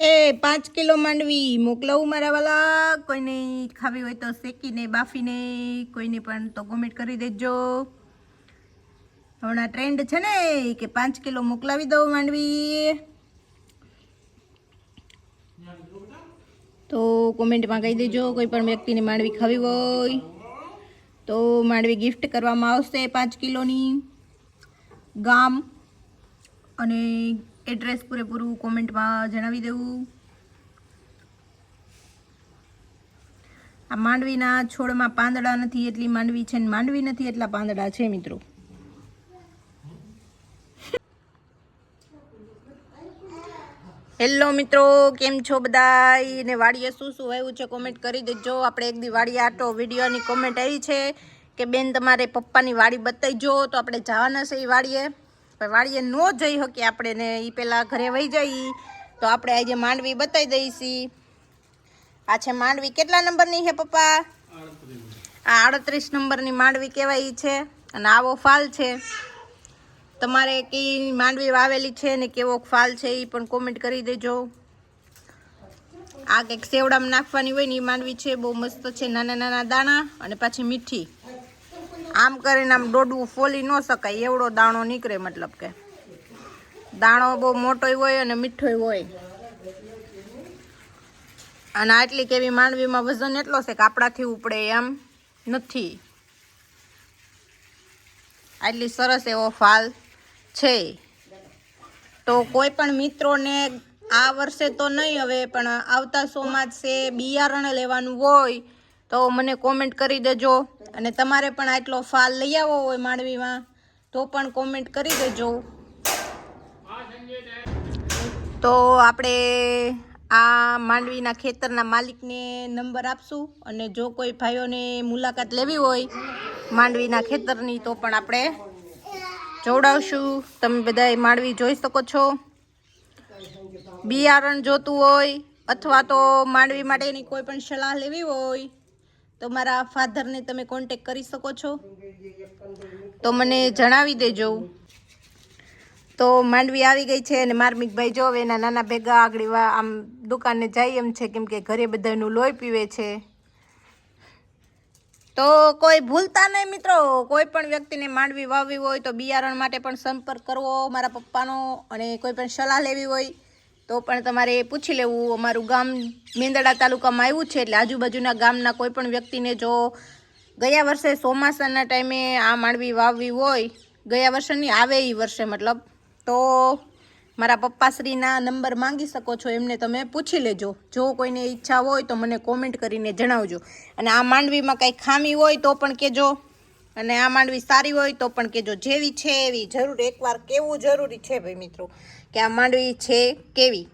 એ પાંચ કિલો માંડવી મોકલાવું મારા વાલા. કોઈને ખાવી હોય તો શેકીને, બાફીને, કોઈને પણ તો કોમેન્ટ કરી દેજો. હમણાં ટ્રેન્ડ છે ને કે પાંચ કિલો મોકલાવી દઉં માંડવી. તો કોમેન્ટમાં કહી દેજો, કોઈ પણ વ્યક્તિને માંડવી ખાવી હોય તો માંડવી ગિફ્ટ કરવામાં આવશે પાંચ કિલોની. ગામ અને એડ્રેસ પૂરેપૂરું કોમેન્ટમાં જણાવી દેવું. આ માંડવીના છોડમાં પાંદડા નથી, એટલી માંડવી છે ને માંડવી નથી, એટલા પાંદડા છે મિત્રો. હેલો મિત્રો, કેમ છો બધા ને વાડીએ શું શું આવ્યું છે કોમેન્ટ કરી દેજો. આપણે એક દી વાડીએ આટો વિડીયોની કોમેન્ટ આવી છે કે બેન તમારે પપ્પાની વાડી બતાવી જો તો આપણે જવાના છે એ વાડીએ. પણ વાડીએ ન જઈ શકીએ આપણે ને એ પહેલાં ઘરે વહી જઈ, તો આપણે આજે માંડવી બતાવી દઈશી. આ છે માંડવી. કેટલા નંબરની છે પપ્પા? આ આડત્રીસ નંબરની માંડવી કહેવાય છે. અને આવો ફાલ છે. તમારે કઈ માંડવી વાવેલી છે ને કેવો ફાલ છે એ પણ કોમેન્ટ કરી દેજો. આ કંઈક સેવડામાં નાખવાની હોય ને એ માંડવી છે. બહુ મસ્ત છે. નાના નાના દાણા અને પાછી મીઠી. આમ કરીને આમ દોડવું ફોલી ન શકાય, એવડો દાણો નીકળે મતલબ કે. દાણો બહુ મોટો હોય અને મીઠો હોય. અને આટલી કેવી માંડવીમાં વજન એટલો છે કાપડાથી ઉપડે એમ નથી. આટલી સરસ એવો ફાલ છે. તો કોઈ પણ મિત્રોને આ વર્ષે તો નહીં હવે, પણ આવતા સોમાં છે, બિયારણ લેવાનું હોય તો મને કોમેન્ટ કરી દેજો. અને તમારે પણ આટલો ફાલ લઈ આવવો હોય માંડવીમાં, તો પણ કોમેન્ટ કરી દેજો. તો આપણે આ માંડવીના ખેતરના માલિકને નંબર આપશું. અને જો કોઈ ભાઈઓને મુલાકાત લેવી હોય માંડવીના ખેતરની, તો પણ આપણે જોડાવશું. તમે બધા માંડવી જોઈ શકો છો. બિયારણ જોતું હોય અથવા તો માંડવી માટેની કોઈ પણ સલાહ લેવી હોય તો મારા ફાધરને તમે કોન્ટેક કરી શકો છો. તો મને જણાવી દેજો. તો માંડવી આવી ગઈ છે અને માર્મિકભાઈ જો એના નાના ભેગા આગળ આમ દુકાને જાય એમ છે કેમ કે ઘરે બધાનું લોહી પીવે છે. તો કોઈ ભૂલતા નહીં મિત્રો. કોઈ પણ વ્યક્તિને માંડવી વાવવી હોય તો બિયારણ માટે પણ સંપર્ક કરવો મારા પપ્પાનો અને કોઈ પણ સલાહ લેવી હોય તો પણ તમારે પૂછી લેવું. અમારું ગામ મેંદડા તાલુકામાં આવ્યું છે એટલે આજુબાજુના ગામના કોઈ પણ વ્યક્તિને જો ગયા વર્ષે ચોમાસાના ટાઈમે આ માંડવી વાવવી હોય, ગયા વર્ષની આવે એ વર્ષે મતલબ, તો મારા પપ્પાશ્રીના નંબર માંગી શકો છો, એમને તમે પૂછી લેજો. જો કોઈને ઈચ્છા હોય તો મને કોમેન્ટ કરીને જણાવજો. અને આ માંડવીમાં કાંઈ ખામી હોય તો પણ કહેજો. અને આ માંડવી સારી હોય તો પણ કહેજો. જેવી છે એવી જરૂર. એકવાર કેવું જરૂરી છે ભાઈ મિત્રો. કે આ માંડવી છે કેવી?